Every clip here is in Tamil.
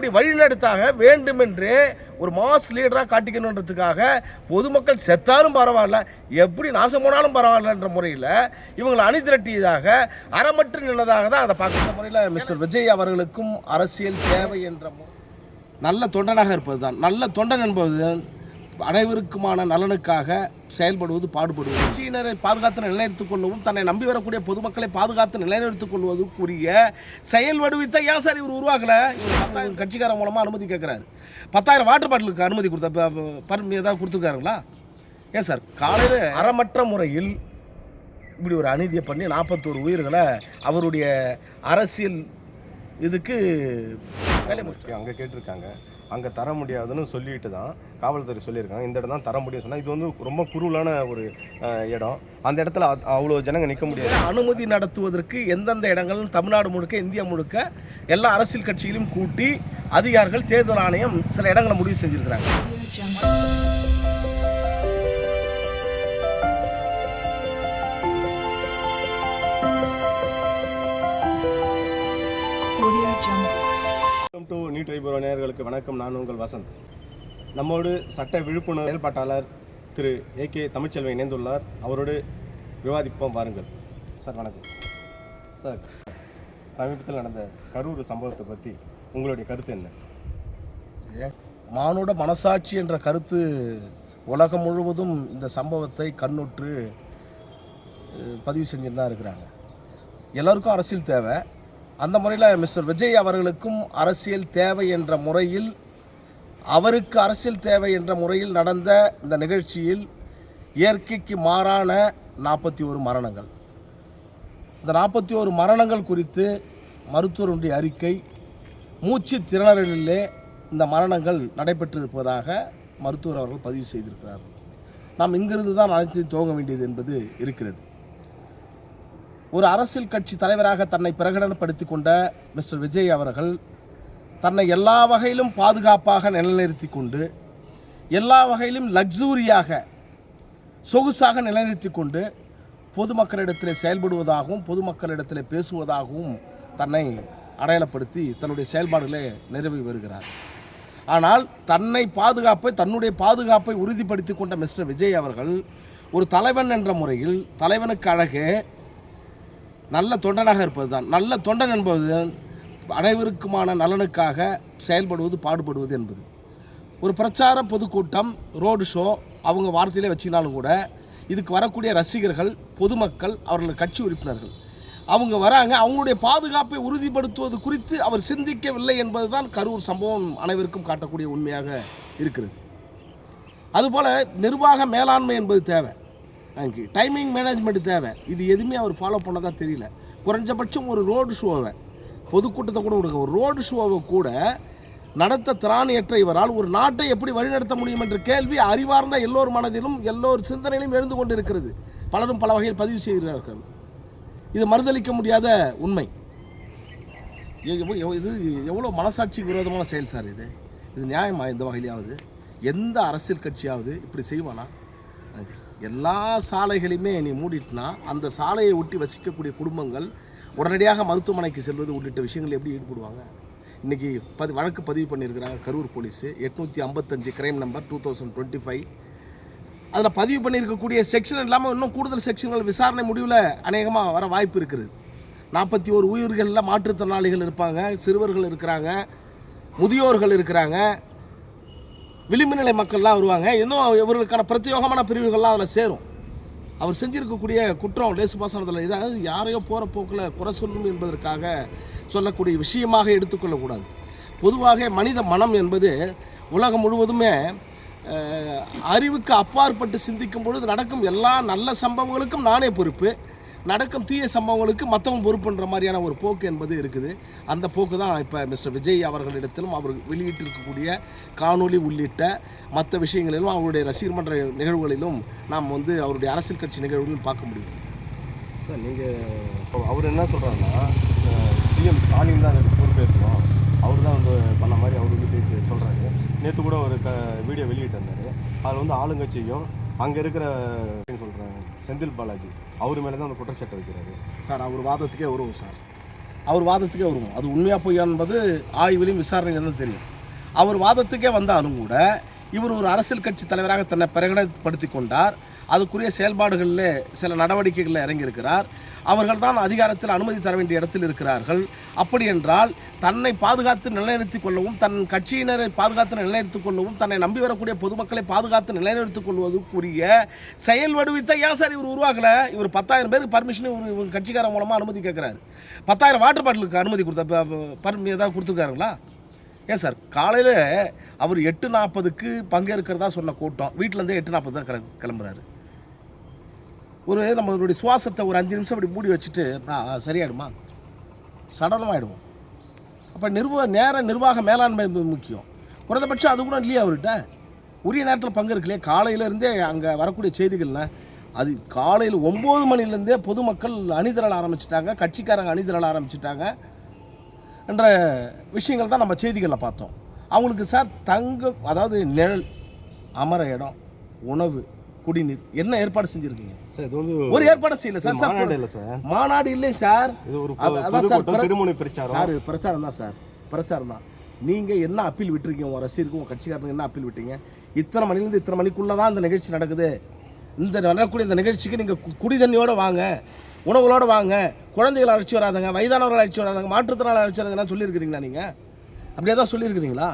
அப்படி வழிநடத்தாக வேண்டுமென்று ஒரு மாஸ் லீடராக காட்டிக்கணுன்றதுக்காக பொதுமக்கள் செத்தாலும் பரவாயில்ல எப்படி நாசம் போனாலும் பரவாயில்லன்ற முறையில் இவங்களை அணிதிரட்டியதாக அறமற்று நின்றதாக தான் அதை பார்க்குற முறையில் மிஸ்டர் விஜய் அவர்களுக்கும் அரசியல் தேவை என்ற நல்ல தொண்டனாக இருப்பது தான் நல்ல தொண்டன் என்பது அனைவருக்குமான நலனுக்காக செயல்படுவது பாடுபடுவது. கட்சியினரை பாதுகாத்து நிலைநிறுத்திக் கொள்ளவும் தன்னை நம்பி வரக்கூடிய பொதுமக்களை பாதுகாத்து நிலைநிறுத்திக் கொள்வதற்குரிய செயல் வடிவத்தை ஏன் சார் இவர் உருவாக்கல? இவர் பத்தாயிரம் கட்சிக்காரன் மூலமாக அனுமதி கேட்குறாரு பத்தாயிரம் வாட்டர் பாட்டிலுக்கு அனுமதி கொடுத்த பர்மி ஏதாவது கொடுத்துருக்காருங்களா? ஏன் சார் காலையில் அறமற்ற முறையில் இப்படி ஒரு அநீதியை பண்ணி நாற்பத்தோரு உயிர்களை அவருடைய அரசியல் இதுக்கு வேலை முடிச்சு அங்கே கேட்டிருக்காங்க. அங்கே தர முடியாதுன்னு சொல்லிட்டு தான் காவல்துறை சொல்லியிருக்காங்க. இந்த இடம் தான் தர முடியும் சொன்னால் இது வந்து ரொம்ப குறுவலான ஒரு இடம். அந்த இடத்துல அவ்வளோ ஜனங்க நிற்க முடியாது. அனுமதி நடத்துவதற்கு எந்தெந்த இடங்கள் தமிழ்நாடு முழுக்க இந்தியா முழுக்க எல்லா அரசியல் கட்சிகளையும் கூட்டி அதிகாரிகள் தேர்தல் ஆணையம் சில இடங்களை முடிவு செஞ்சுருக்கிறாங்க. நியூ ட்ரைபரோ நேயர்களுக்கு வணக்கம். நான் உங்கள் வசந்த். நம்மோடு சட்ட விழிப்புணர்வு செயல்பாட்டாளர் திரு ஏ கே தமிழ்ச்செல்வன் இணைந்துள்ளார். அவரோடு விவாதிப்போம் வாருங்கள். சார் வணக்கம். சார் சமீபத்தில் நடந்த கரூர் சம்பவத்தை பற்றி உங்களுடைய கருத்து என்ன? மானுட மனசாட்சி என்ற கருத்து உலகம் முழுவதும் இந்த சம்பவத்தை கண்ணுற்று பதிவு செஞ்சுன்னு தான் இருக்கிறாங்க. எல்லாருக்கும் அரசியல் தேவை. அந்த முறையில் மிஸ்டர் விஜய் அவர்களுக்கும் அரசியல் தேவை என்ற முறையில் அவருக்கு அரசியல் தேவை என்ற முறையில் நடந்த இந்த நிகழ்ச்சியில் இயற்கைக்கு மாறான நாற்பத்தி ஒரு மரணங்கள். இந்த நாற்பத்தி ஒரு மரணங்கள் குறித்து மருத்துவருடைய அறிக்கை மூச்சு திணறலிலே இந்த மரணங்கள் நடைபெற்றிருப்பதாக மருத்துவர் அவர்கள் பதிவு செய்திருக்கிறார் நாம் இங்கிருந்து தான் அனைத்தையும் துவங்க வேண்டியது என்பது இருக்கிறது. ஒரு அரசியல் கட்சி தலைவராக தன்னை பிரகடனப்படுத்தி கொண்ட மிஸ்டர் விஜய் அவர்கள் தன்னை எல்லா வகையிலும் பாதுகாப்பாக நிலைநிறுத்தி கொண்டு எல்லா வகையிலும் லக்ஸூரியாக சொகுசாக நிலைநிறுத்தி கொண்டு பொதுமக்களிடத்தில் செயல்படுவதாகவும் பொதுமக்களிடத்தில் பேசுவதாகவும் தன்னை அடையாளப்படுத்தி தன்னுடைய செயல்பாடுகளை நிறைவு வருகிறார். ஆனால் தன்னை பாதுகாப்பை தன்னுடைய பாதுகாப்பை உறுதிப்படுத்தி கொண்ட மிஸ்டர் விஜய் அவர்கள் ஒரு தலைவன் என்ற முறையில் தலைவனுக்கு அழகு நல்ல தொண்டனாக இருப்பது தான் நல்ல தொண்டன் என்பது அனைவருக்குமான நலனுக்காக செயல்படுவது பாடுபடுவது என்பது. ஒரு பிரச்சார பொதுக்கூட்டம் ரோடு ஷோ அவங்க வார்த்தையிலே வச்சினாலும் கூட இதுக்கு வரக்கூடிய ரசிகர்கள் பொதுமக்கள் அவர்கள் கட்சி உறுப்பினர்கள். அவங்க வராங்க அவங்களுடைய பாதுகாப்பை உறுதிப்படுத்துவது குறித்து அவர் சிந்திக்கவில்லை என்பதுதான் கரூர் சம்பவம் அனைவருக்கும் காட்டக்கூடிய உண்மையாக இருக்கிறது. அதுபோல் நிர்வாக மேலாண்மை என்பது தேவை. டைமிங் மேனேஜ்மெண்ட் தேவை. இது எதுவுமே அவர் ஃபாலோ பண்ணதா தெரியல. குறைஞ்சபட்சம் ஒரு ரோடு ஷோவை பொதுக்கூட்டத்தை கூட கொடுக்க ஒரு ரோடு ஷோவை கூட நடத்த திராணியற்ற இவரால் ஒரு நாட்டை எப்படி வழிநடத்த முடியும் என்ற கேள்வி அறிவார்ந்த எல்லோர் மனதிலும் எல்லோர் சிந்தனையிலும் எழுந்து கொண்டு இருக்கிறது பலரும் பல வகையில் பதிவு செய்கிறார்கள். இது மறுதளிக்க முடியாத உண்மை. இது எவ்வளோ மனசாட்சி விரோதமான செயல் சார் இது? இது நியாயமா? எந்த வகையிலாவது எந்த அரசியல் கட்சியாவது இப்படி செய்வானா? எல்லா சாலைகளையுமே நீ மூடிட்டுனா அந்த சாலையை ஒட்டி வசிக்கக்கூடிய குடும்பங்கள் உடனடியாக மருத்துவமனைக்கு செல்வது உள்ளிட்ட விஷயங்கள் எப்படி ஈடுபடுவாங்க? இன்றைக்கி பதி வழக்கு பதிவு பண்ணியிருக்கிறாங்க கரூர் போலீஸு. எட்நூற்றி ஐம்பத்தஞ்சு crime number two thousand twenty five அதில் பதிவு பண்ணியிருக்கக்கூடிய செக்ஷன் இல்லாமல் இன்னும் கூடுதல் செக்ஷன்கள் விசாரணை முடிவில் அநேகமாக வர வாய்ப்பு இருக்குது. நாற்பத்தி ஒரு உயிர்களில் மாற்றுத்திறனாளிகள் இருப்பாங்க சிறுவர்கள் இருக்கிறாங்க முதியோர்கள் இருக்கிறாங்க. விளிம்பு நிலை மக்கள்லாம் வருவாங்க. இன்னும் இவர்களுக்கான பிரத்யோகமான பிரிவுகள்லாம் அதில் சேரும். அவர் செஞ்சிருக்கக்கூடிய குற்றம் லேசு பாசனத்தில் இதாவது யாரையோ போகிற போக்கில் குறை சொல்லும் என்பதற்காக சொல்லக்கூடிய விஷயமாக எடுத்துக்கொள்ளக்கூடாது. பொதுவாக மனித மனம் என்பது உலகம் முழுவதுமே அறிவுக்கு அப்பாற்பட்டு சிந்திக்கும் பொழுது நடக்கும் எல்லா நல்ல சம்பவங்களுக்கும் நானே பொறுப்பு. நடக்கும் தீய சம்பவங்களுக்கு மற்றவங்க பொறுப்புன்ற மாதிரியான ஒரு போக்கு என்பது இருக்குது. அந்த போக்கு தான் இப்போ மிஸ்டர் விஜய் அவர்களிடத்திலும் அவர் வெளியிட்டிருக்கக்கூடிய காணொளி உள்ளிட்ட மற்ற விஷயங்களிலும் அவருடைய ரசிகர் மன்ற நிகழ்வுகளிலும் நாம் வந்து அவருடைய அரசியல் கட்சி நிகழ்வுகளிலும் பார்க்க முடியும். சார் நீங்கள் அவர் என்ன சொல்கிறாருன்னா சிஎம் ஸ்டாலின் தான் அதுக்கு பொறுப்பேற்கணும். அவர் தான் வந்து பண்ண மாதிரி அவர் வந்து பேசி சொல்கிறாரு நேற்று கூட ஒரு க வீடியோ வெளியிட்டிருந்தாரு. அதில் வந்து ஆளுங்கட்சியும் அங்கே இருக்கிற சொல்கிறேன் செந்தில் பாலாஜி அவர் மேலே தான் அந்த குற்றச்சாட்டு வைக்கிறாரு. சார் அவர் வாதத்துக்கே வருவோம் சார். அவர் வாதத்துக்கே வருவோம். அது உண்மையாக பொய்யா என்பது ஆய்விலையும் விசாரணையில் தான் தெரியும். அவர் வாதத்துக்கே வந்தாலும் கூட இவர் ஒரு அரசியல் கட்சி தலைவராக தன்னை பிரகடனப்படுத்தி கொண்டார். அதுக்குரிய செயல்பாடுகளில் சில நடவடிக்கைகளில் இறங்கியிருக்கிறார். அவர்கள் தான் அதிகாரத்தில் அனுமதி தர வேண்டிய இடத்தில் இருக்கிறார்கள். அப்படி என்றால் தன்னை பாதுகாத்து நிலைநிறுத்திக் கொள்ளவும் தன் கட்சியினரை பாதுகாத்து நிலைநிறுத்திக் கொள்ளவும் தன்னை நம்பி வரக்கூடிய பொதுமக்களை பாதுகாத்து நிலைநிறுத்திக் கொள்வதற்குரிய செயல் வடிவத்தை ஏன் சார் இவர் உருவாகலை இவர் பத்தாயிரம் பேருக்கு பர்மிஷன் இவர் இவங்க கட்சிக்காரன் மூலமாக அனுமதி கேட்குறாரு. பத்தாயிரம் வாட்டர் பாட்டிலுக்கு அனுமதி கொடுத்த பர்மி ஏதாவது கொடுத்துருக்காருங்களா? ஏன் சார் காலையில் அவர் எட்டு நாற்பதுக்கு பங்கேற்கிறதா சொன்ன கூட்டம் வீட்டிலேருந்தே எட்டு நாற்பது தான் கிள கிளம்புறாரு. ஒரு நம்மளுடைய சுவாசத்தை ஒரு அஞ்சு நிமிஷம் அப்படி மூடி வச்சுட்டு சரியாயிடுமா? சடலமாயிடுவோம். அப்போ நிர்வாக நேர நிர்வாக மேலாண்மை என்பது முக்கியம். குறைந்தபட்சம் அது கூட இல்லையா அவர்கிட்ட? உரிய நேரத்தில் பங்கு இருக்குல்லையே காலையிலேருந்தே அங்கே வரக்கூடிய செய்திகள்னா அது காலையில் ஒம்பது மணிலேருந்தே பொதுமக்கள் அணிதிரள ஆரம்பிச்சிட்டாங்க கட்சிக்காரங்க அணிதிரள ஆரம்பிச்சிட்டாங்க என்ற விஷயங்கள் தான் நம்ம செய்திகளில் பார்த்தோம். அவங்களுக்கு சார் தங்க அதாவது நிழல் அமர இடம் உணவு குடிநீர் என்ன ஏற்பாடு செஞ்சுருக்கீங்க? ஒரு ஏற்பாடு செய்யல சார் மாநாடு இல்லை சார். மாநாடு இல்லை சார். இது ஒரு அதான் சார் பிரச்சாரம். சார் இது பிரச்சாரம் தான் சார். பிரச்சாரம் தான். நீங்கள் என்ன அப்பீல் விட்டுருக்கீங்க உங்கள் ரசிகருக்கு உங்கள் கட்சிக்காரங்க என்ன அப்பீல் விட்டீங்க? இத்தனை மணிலேருந்து இத்தனை மணிக்குள்ளே தான் இந்த நிகழ்ச்சி நடக்குது. இந்த நடக்கக்கூடிய இந்த நிகழ்ச்சிக்கு நீங்கள் குடி தண்ணியோட வாங்க உணவுகளோட வாங்க குழந்தைகளை அழைச்சி வராதங்க வயதானவர்கள் அழைச்சி வராதங்க மாற்றுத்திறனாளி அழைச்சி வராதங்கன்னு சொல்லியிருக்கிறீங்களா நீங்கள் அப்படியே தான் சொல்லியிருக்கிறீங்களா?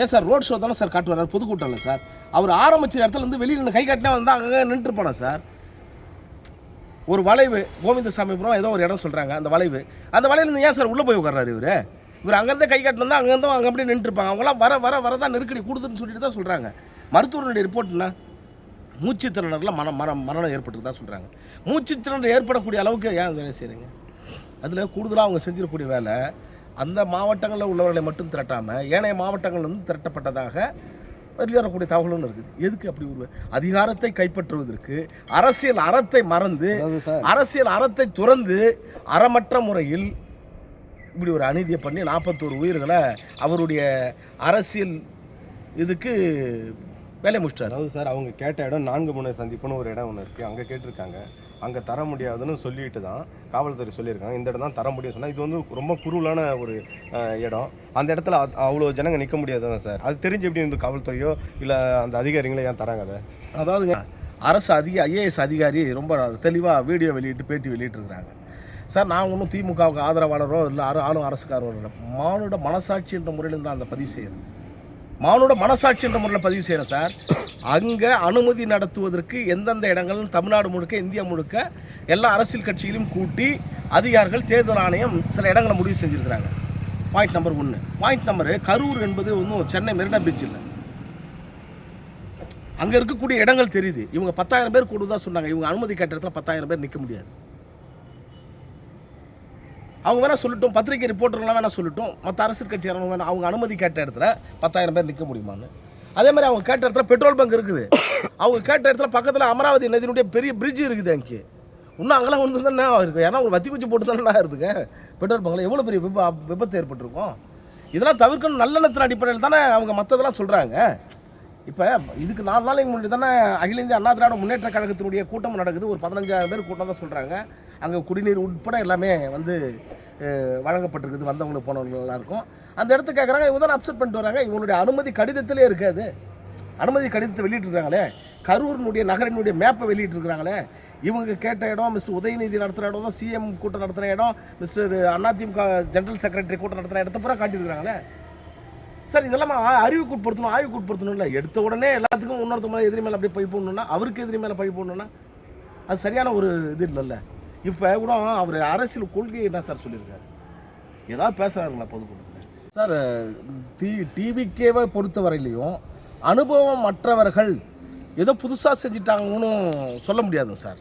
ஏன் சார் ரோட் ஷோ தானே சார் காட்டு வர்றாரு பொதுக்கூட்டம் இல்லை சார். அவர் ஆரம்பிச்ச இடத்துல இருந்து வெளியில் கை காட்டினா வந்து அங்கே நின்றுட்டு போனேன் சார். ஒரு வளைவு கோவிந்தசாமிபுரம் ஏதோ ஒரு இடம் சொல்கிறாங்க அந்த வளைவு. அந்த வளைவுலேருந்து ஏன் சார் உள்ளே போய் உட்கார்றாரு இவர்? இவர் அங்கேருந்தே கை காட்டினா அங்கேருந்து அங்கே அப்படியே நின்றுருப்பாங்க அவங்களாம் வர வர வர தான் நெருக்கடி கூடுதுன்னு சொல்லிட்டு தான் சொல்கிறாங்க மருத்துவருடைய ரிப்போர்ட்னா மூச்சு திணறலில் மன மரம் மரணம் ஏற்பட்டு தான் சொல்கிறாங்க மூச்சு ஏற்படக்கூடிய அளவுக்கு ஏன் வேலை செய்கிறீங்க அதில் கூடுதலாக அவங்க செஞ்சிடக்கூடிய வேலை அந்த மாவட்டங்களில் உள்ளவர்களை மட்டும் திரட்டாமல் ஏனைய மாவட்டங்கள் வந்து திரட்டப்பட்டதாக வெளியேறக்கூடிய தகவலும் இருக்குது. எதுக்கு அப்படி ஒரு அதிகாரத்தை கைப்பற்றுவதற்கு அரசியல் அறத்தை மறந்து அரசியல் அறத்தை துறந்து அறமற்ற முறையில் இப்படி ஒரு அநீதியை பண்ணி நாற்பத்தோரு உயிர்களை அவருடைய அரசியல் இதுக்கு வேலை முடிச்சிட்டாரு. அதாவது சார் அவங்க கேட்ட இடம் நான்கு முனை சந்திப்புன்னு ஒரு இடம் ஒன்று இருக்குது அங்கே கேட்டிருக்காங்க. அங்கே தர முடியாதுன்னு சொல்லிட்டு தான் காவல்துறை சொல்லியிருக்காங்க. இந்த இடம் தான் தர முடியும் சொன்னால் இது வந்து ரொம்ப குருவலான ஒரு இடம். அந்த இடத்துல அவ்வளோ ஜனங்க நிற்க முடியாது தான் சார்? அது தெரிஞ்சு எப்படி இந்த காவல்துறையோ இல்லை அந்த அதிகாரிகளோ ஏன் தராங்க அதை? அதாவது அரசு அதிக ஐஏஎஸ் அதிகாரி ரொம்ப தெளிவாக வீடியோ வெளியிட்டு பேட்டி வெளியிட்டிருக்கிறாங்க. சார் நான் ஒன்றும் திமுகவுக்கு ஆதரவாளரோ இல்லை ஆளும் அரசுக்காரோ இல்லை. மானுட மனசாட்சி என்ற முறையில் தான் அந்த பதிவு செய்கிறேன் மானோட மனசாட்சி என்ற முறையில் பதிவு செய்கிறேன் சார். அங்கே அனுமதி நடத்துவதற்கு எந்தெந்த இடங்கள் தமிழ்நாடு முழுக்க இந்தியா முழுக்க எல்லா அரசியல் கட்சிகளையும் கூட்டி அதிகாரிகள் தேர்தல் ஆணையம் சில இடங்களை முடிவு செஞ்சுருக்கிறாங்க. பாயிண்ட் நம்பர் ஒன்று பாயிண்ட் நம்பரு கரூர் என்பது ஒன்றும் சென்னை மெரினா பீச் இல்லை. அங்கே இருக்கக்கூடிய இடங்கள் தெரியுது. இவங்க பத்தாயிரம் பேர் கூடுதான் சொன்னாங்க. இவங்க அனுமதி கேட்ட இடத்துல பத்தாயிரம் பேர் நிற்க முடியாது. அவங்க வேணால் சொல்லட்டும் பத்திரிகை ரிப்போர்ட்டர்லாம் வேணால் சொல்லட்டும் மற்ற அரசியல் கட்சியாரங்க வேணால் அவங்க அனுமதி கேட்ட இடத்துல பத்தாயிரம் பேர் நிற்க முடியுமான்னு. அதே மாதிரி அவங்க கேட்ட இடத்துல பெட்ரோல் பங்க் இருக்குது. அவங்க கேட்ட இடத்துல பக்கத்தில் அமராவதி நதியினுடைய பெரிய பிரிட்ஜ் இருக்குது அங்கே. இன்னும் அங்கெல்லாம் வந்து தானே இருக்குது ஏன்னா ஒரு வத்தி குச்சி போட்டு தானே இருக்குங்க பெட்ரோல் பங்கில் எவ்வளோ பெரிய விப விபத்து ஏற்பட்டிருக்கும்? இதெல்லாம் தவிர்க்கணும் நல்லெண்ணத்தின் அடிப்படையில் தானே அவங்க மற்றதெல்லாம் சொல்கிறாங்க இப்போ இதுக்கு நாலு நாளைக்கு முன்னாடி தானே அகில இந்திய அண்ணா திராவிட முன்னேற்ற கழகத்தினுடைய கூட்டம் நடக்குது. ஒரு பதினஞ்சாயிரம் பேர் கூட்டம் தான் சொல்கிறாங்க அங்கே குடிநீர் உட்பட எல்லாமே வந்து வழங்கப்பட்டிருக்குது வந்தவங்களுக்கு போனவங்களுக்கு நல்லாயிருக்கும் அந்த இடத்துக்கு கேட்குறாங்க இவங்க தான் அப்செட் பண்ணிட்டு வராங்க. இவங்களுடைய அனுமதி கடிதத்திலே இருக்காது அனுமதி கடிதத்தை வெளியிட்டிருக்காங்களே. கரூரினுடைய நகரினுடைய மேப்பை வெளியிட்டிருக்கிறாங்களே. இவங்க கேட்ட இடம் மிஸ் உதயநிதி நடத்துகிற இடம் தான் சிஎம் கூட்டம் நடத்துகிற இடம். மிஸ்டர் அதிமுக ஜெனரல் செக்ரட்டரி கூட்டம் நடத்துகிற இடத்த பூரா காட்டியிருக்கிறாங்களே. சார் இதெல்லாம் ஆ- அறிவுக்கு உட்படுத்தணும் ஆய்வுக்கு உட்படுத்தணும் இல்லை. எடுத்த உடனே எல்லாத்துக்கும் இன்னொருத்த மேலே எதிரி மேலே அப்படியே பழி போடணும்னா அவருக்கு எதிரி மேலே பழி போடணும்னா அது சரியான ஒரு இது இல்லைல்ல. இப்போ கூட அவர் அரசியல் கொள்கை என்ன சார் சொல்லியிருக்காரு? ஏதாவது பேசுகிறாருங்களா பொதுக்கூட்டத்தில்? சார் டி டிவிக்கேவை பொறுத்தவரையிலையும் அனுபவம் மற்றவர்கள் ஏதோ புதுசாக செஞ்சிட்டாங்கன்னு சொல்ல முடியாதுங்க சார்.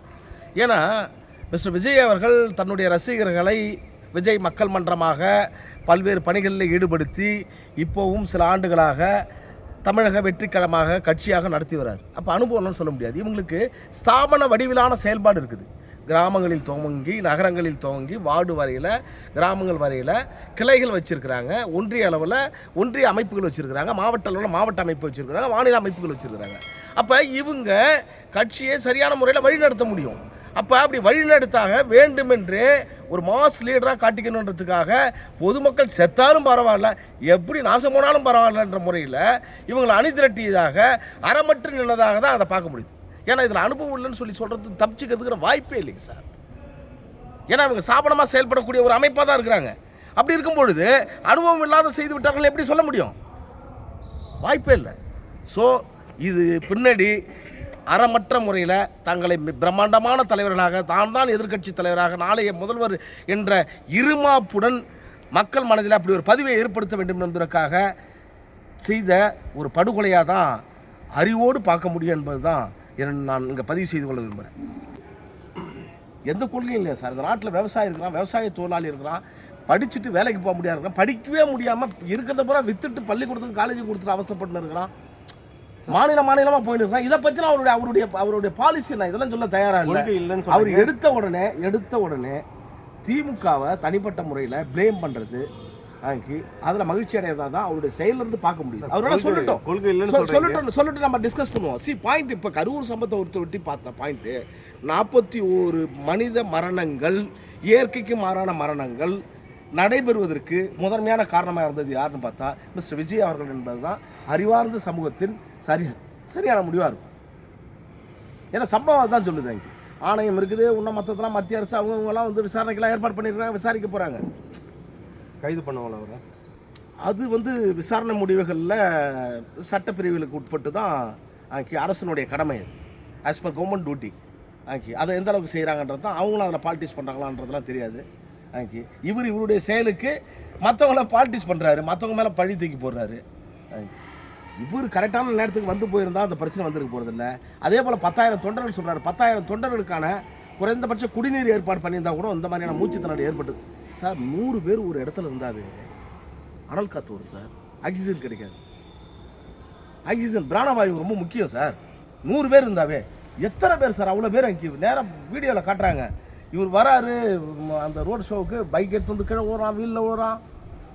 ஏன்னா மிஸ்டர் விஜய் அவர்கள் தன்னுடைய ரசிகர்களை விஜய் மக்கள் மன்றமாக பல்வேறு பணிகளில் ஈடுபடுத்தி இப்போவும் சில ஆண்டுகளாக தமிழக வெற்றிக்கரமாக கட்சியாக நடத்தி வரார் அப்போ அனுபவம்னு சொல்ல முடியாது. இவங்களுக்கு ஸ்தாபன வடிவிலான செயல்பாடு இருக்குது. கிராமங்களில் துவங்கி நகரங்களில் துவங்கி வார்டு வரையில் கிராமங்கள் வரையில் கிளைகள் வச்சுருக்கிறாங்க. ஒன்றிய அளவில் ஒன்றிய அமைப்புகள் வச்சுருக்கிறாங்க. மாவட்ட அளவில் மாவட்ட அமைப்பு வச்சுருக்கிறாங்க. மாநில அமைப்புகள் வச்சுருக்கிறாங்க. அப்போ இவங்க கட்சியை சரியான முறையில் வழிநடத்த முடியும். அப்போ அப்படி வழிநடத்தாக வேண்டுமென்றே ஒரு மாஸ் லீடராக காட்டிக்கணுன்றதுக்காக பொதுமக்கள் செத்தாலும் பரவாயில்ல எப்படி நாசம் போனாலும் பரவாயில்லன்ற முறையில் இவங்களை அணிதிரட்டியதாக அறமற்று நின்னதாக தான் அதை பார்க்க முடியுது. ஏன்னா இதில் அனுபவம் இல்லைன்னு சொல்லி சொல்கிறது தப்பிச்சுக்கிறதுக்கிற வாய்ப்பே இல்லைங்க சார். ஏன்னா இவங்க சாபனமாக செயல்படக்கூடிய ஒரு அமைப்பாக தான் இருக்கிறாங்க. அப்படி இருக்கும் பொழுது அனுபவம் இல்லாத செய்து விட்டார்கள் எப்படி சொல்ல முடியும்? வாய்ப்பே இல்லை. ஸோ இது பின்னாடி அறமற்ற முறையில் தங்களை மி- பிரம்மாண்டமான தலைவர்களாக தான் தான் எதிர்க்கட்சி தலைவராக நாளைய முதல்வர் என்ற இருமாப்புடன் மக்கள் மனதில் அப்படி ஒரு பதிவை ஏற்படுத்த வேண்டும் என்பதற்காக செய்த ஒரு படுகொலையாக தான் அறிவோடு பார்க்க முடியும் என்பது தான் நான் இங்கே பதிவு செய்து கொள்ள விரும்புகிறேன் எந்த கொள்கையும் இல்லையா சார்? இந்த நாட்டில் விவசாயி இருக்கிறான் விவசாய தொழிலாளி இருக்கிறான் படிச்சுட்டு வேலைக்கு போக முடியாது இருக்கிறான் படிக்கவே முடியாமல் இருக்கிறத பூரா வித்துட்டு பள்ளிக்கூடத்துக்கு காலேஜுக்கு கொடுத்துட்டு அவசரப்பட்டு இருக்கிறான். மாநில மாநிலமாக போயிட்டு இருக்கிறான். இதை பற்றின அவருடைய அவருடைய அவருடைய பாலிசி நான் இதெல்லாம் சொல்ல தயாராக இல்லை. அவர் எடுத்த உடனே எடுத்த உடனே திமுகவை தனிப்பட்ட முறையில் ப்ளேம் பண்ணுறது அதில் மகிழ்ச்சி அடையதா தான் அவருடைய செயலிருந்து பார்க்க முடியும் அவரோட கொள்கை- சொல்லட்டும். சொல்லட்டும் சொல்லிட்டு நம்ம டிஸ்கஸ் பண்ணுவோம். சி பாயிண்ட் இப்போ கரூர் சம்பவத்தை ஒருத்தர் விட்டு பார்த்த பாயிண்ட்டு நாற்பத்தி ஓரு மனித மரணங்கள் இயற்கைக்கு மாறான மரணங்கள் நடைபெறுவதற்கு முதன்மையான காரணமாக இருந்தது யாருன்னு பார்த்தா மிஸ்டர் விஜய் அவர்கள் என்பது தான் அறிவார்ந்த சமூகத்தின் சரி சரியான முடிவாக இருக்கும். ஏன்னா சம்பவம் தான் சொல்லுது அங்கே. ஆணையம் இருக்குது இன்னும் மற்றதெல்லாம் மத்திய அரசு அவங்க இவங்கெல்லாம் வந்து விசாரணைக்கெல்லாம் ஏற்பாடு பண்ணியிருக்காங்க விசாரிக்க போகிறாங்க கைது பண்ணுவாங்களா அவரை? அது வந்து விசாரணை முடிவுகளில் சட்டப்பிரிவுகளுக்கு உட்பட்டு தான் ஆக்கி அரசனுடைய கடமை அது. ஆஸ் பர் கவர்மெண்ட் டியூட்டி ஆக்கி அதை எந்த அளவுக்கு செய்கிறாங்கன்றது தான் அவங்களும் அதில் பாலிட்டிக்ஸ் பண்ணுறாங்களான்றதுலாம் தெரியாது ஆக்கி இவர் இவருடைய செயலுக்கு மற்றவங்கள பாலிட்டிக்ஸ் பண்ணுறாரு மற்றவங்க மேலே பழி தூக்கி போடுறாரு இவர் கரெக்டான நேரத்துக்கு வந்து போயிருந்தால் அந்த பிரச்சனை வந்திருக்க போகிறதில்ல அதே போல் பத்தாயிரம் தொண்டர்கள் சொல்கிறாரு பத்தாயிரம் தொண்டர்களுக்கான குறைந்தபட்ச குடிநீர் ஏற்பாடு பண்ணியிருந்தா கூட இந்த மாதிரியான மூச்சுத்திணறல் ஏற்பட்டு சார் நூறு பேர் ஒரு இடத்துல இருந்தாவே அனல் காற்று வரும் சார். ஆக்சிஜன் கிடைக்காது. ஆக்சிஜன் பிராணவாயு ரொம்ப முக்கியம் சார். நூறு பேர் இருந்தாவே எத்தனை பேர் சார்? அவ்வளோ பேர் அங்கே நேரம் வீடியோவில் காட்டுறாங்க. இவர் வராரு அந்த ரோட் ஷோவுக்கு பைக் எடுத்து வந்து கீழே ஓடுறான் வீலில் ஓடுறான்.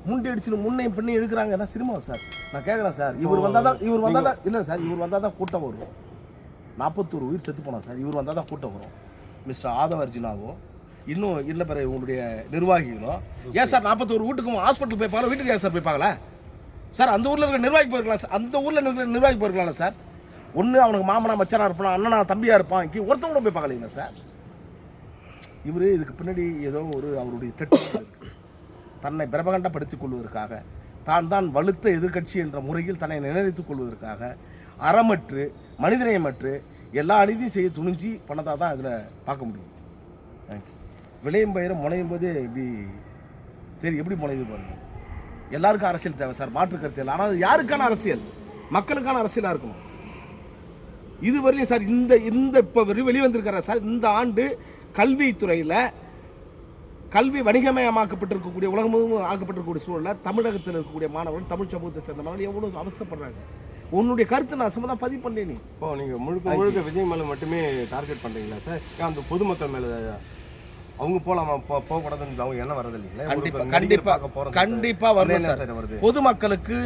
முண்டி அடிச்சுன்னு முன்னையும் பண்ணி எடுக்கிறாங்க என்ன சினிமா சார்? நான் கேட்குறேன் சார். இவர் வந்தால் தான் இவர் வந்தால் தான் இல்லை சார் இவர் வந்தால் தான் கூட்டம் வரும். நாற்பத்தோரு உயிர் செத்து போனோம் சார். இவர் வந்தால் தான் கூட்டம் வரும். மிஸ்டர் ஆதவ அர்ஜுனாவும் இன்னும் இல்லை பிற உங்களுடைய நிர்வாகிகளும் ஏன் சார் நாற்பத்தோரு வீட்டுக்கும் ஹாஸ்பிட்டல் போய் பார்க்கல வீட்டுக்கு ஏன் சார் போய் பார்க்கல சார் அந்த ஊரில் இருக்கிற நிர்வாகி போயிருக்கலாம் சார். அந்த ஊரில் இருக்கிற நிர்வாகி போயிருக்கலாம்ல சார். ஒன்று அவனுக்கு மாமனா மச்சனாக இருப்பான் அண்ணனா தம்பியாக இருப்பான். இங்கே ஒருத்தன் கூட போய் பார்க்கலீங்களா சார்? இவர் இதுக்கு பின்னாடி ஏதோ ஒரு அவருடைய திட்டம் தன்னை தன்னை பிரபகண்டப்படுத்திக் கொள்வதற்காக தான் தான் வலுத்த எதிர்க்கட்சி என்ற முறையில் தன்னை நினைத்துக் கொள்வதற்காக அறமற்று மனிதநேயமற்று எல்லா அநீதியும் செய்ய துணிஞ்சு பண்ணதாக தான் இதில் பார்க்க முடியும். தேங்க்யூ. விளையும் பயிரும் முனையும் போதே இப்படி சரி எப்படி முனையுது பாருங்க. எல்லாருக்கும் அரசியல் தேவை சார் மாற்று கருத்து இல்லை ஆனால் யாருக்கான அரசியல்? மக்களுக்கான அரசியலாக இருக்கணும். இது வரையிலும் சார் இந்த இந்த இப்போ வெளிவந்திருக்கிற சார் இந்த ஆண்டு கல்வித்துறையில் கல்வி வணிகமயமாக்கப்பட்டிருக்கக்கூடிய உலகம் முழுவதும் ஆக்கப்பட்டிருக்கக்கூடிய சூழலில் தமிழகத்தில் இருக்கக்கூடிய மாணவர்கள் தமிழ் சமூகத்தை சேர்ந்த மாணவர்கள் எவ்வளோ அவஸ்தைப்படுறாங்க உன்னுடைய கருத்தை நான் சம்மந்தம் பதிவு பண்ணேன். நீ இப்போ நீங்கள் முழுக்க முழுக்க விஜய் மேலே மட்டுமே டார்கெட் பண்ணுறீங்களா சார்? அந்த பொதுமக்கள் மேலே அவங்க போகலாமா போ போகக்கூடாதுன்னு அவங்க என்ன வரது இல்லைங்களா? கண்டிப்பா கண்டிப்பா கண்டிப்பா வருது பொதுமக்களுக்கு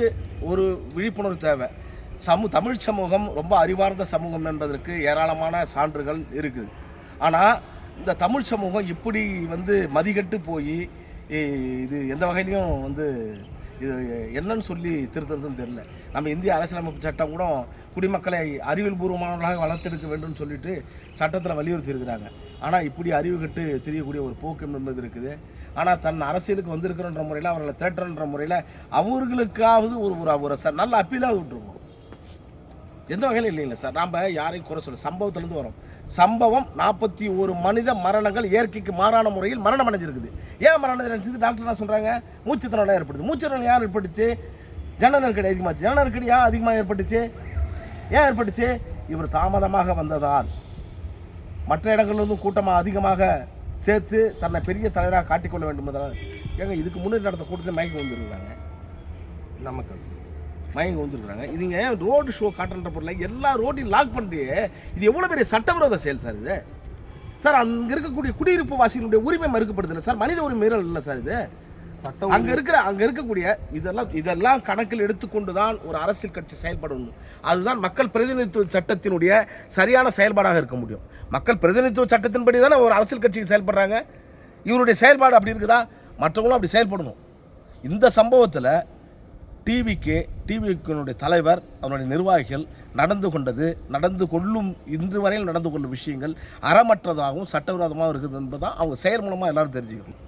ஒரு விழிப்புணர்வு தேவை. சமு தமிழ் சமூகம் ரொம்ப அறிவார்ந்த சமூகம் என்பதற்கு ஏராளமான சான்றுகள் இருக்குது. ஆனால் இந்த தமிழ் சமூகம் இப்படி வந்து மதிகட்டு போய் இது எந்த வகையிலையும் வந்து இது என்னன்னு சொல்லி திருத்துறதுன்னு தெரியல. நம்ம இந்திய அரசியலமைப்பு சட்டம் கூட குடிமக்களை அறிவியல் பூர்வமானவர்களாக வளர்த்தெடுக்க வேண்டும்னு சொல்லிட்டு சட்டத்தில் வலியுறுத்தி இருக்கிறாங்க ஆனால் இப்படி அறிவு கட்டு தெரியக்கூடிய ஒரு போக்கு என்பது இருக்குது. ஆனால் தன் அரசியலுக்கு வந்திருக்கிறன்ற முறையில் அவர்களை திரட்டுறன்ற முறையில் அவர்களுக்காவது ஒரு ஒரு ஒரு ச- நல்ல அப்பீலாவது விட்டுருவோம். எந்த வகையிலும் இல்லைங்களா சார்? நாம் யாரையும் குறை சொல்ல சம்பவத்திலேருந்து வரோம். சம்பவம் நாற்பத்தி ஒரு மனித மரணங்கள் இயற்கைக்கு மாறான முறையில் மரணம் அடைஞ்சிருக்குது. ஏன் மரணம் அடைஞ்சது டாக்டர் என்ன சொல்கிறாங்க மூச்சுத்திறனால ஏற்படுது. மூச்சுத்திறனால் யார் ஏற்பட்டுச்சு? ஜன நெருக்கடி அதிகமாச்சு ஜன நெருக்கடி ஏன் அதிகமாக ஏற்பட்டுச்சு? ஏன் ஏற்பட்டுச்சு? இவர் தாமதமாக வந்ததால். மற்ற இடங்களிலிருந்தும் கூட்டமாக அதிகமாக சேர்த்து தன்னை பெரிய தலைவராக காட்டிக்கொள்ள வேண்டும் ஏங்க இதுக்கு முன்னாடி நடந்த கூட்டத்தில் மயக்கம் வந்துருக்குறாங்க நமக்கு. மயங்க வந்துருக்குறாங்க இதுங்க ரோடு ஷோ காட்டுன்ற பொருளை எல்லா ரோட்டையும் லாக் பண்ணி இது எவ்வளோ பெரிய சட்டவிரோத செயல் சார் இது? சார் அங்கே இருக்கக்கூடிய குடியிருப்பு வாசிகளுடைய உரிமை மறுக்கப்படுது இல்லை சார்? மனித உரிமை மீறல் இல்லை சார் இது? அங்க இருக்கிற அங்க இருக்கக்கூடிய இதெல்லாம் இதெல்லாம் கணக்கில் எடுத்துக்கொண்டு தான் ஒரு அரசியல் கட்சி செயல்படணும். அதுதான் மக்கள் பிரதிநிதித்துவ சட்டத்தினுடைய சரியான செயல்பாடாக இருக்க முடியும். மக்கள் பிரதிநிதித்துவ சட்டத்தின்படி தானே ஒரு அரசியல் கட்சிக்கு செயல்படுறாங்க? இவருடைய செயல்பாடு அப்படி இருக்குதா? மற்றவங்களும் அப்படி செயல்படணும். இந்த சம்பவத்தில் டிவிக்கு டிவிக்கினுடைய தலைவர் அதனுடைய நிர்வாகிகள் நடந்து கொண்டது நடந்து கொள்ளும் இன்று வரையில் நடந்து கொள்ளும் விஷயங்கள் அறமற்றதாகவும் சட்டவிரோதமாகவும் இருக்குது என்பதுதான் அவங்க செயல் மூலமாக எல்லாரும் தெரிஞ்சுக்கணும்.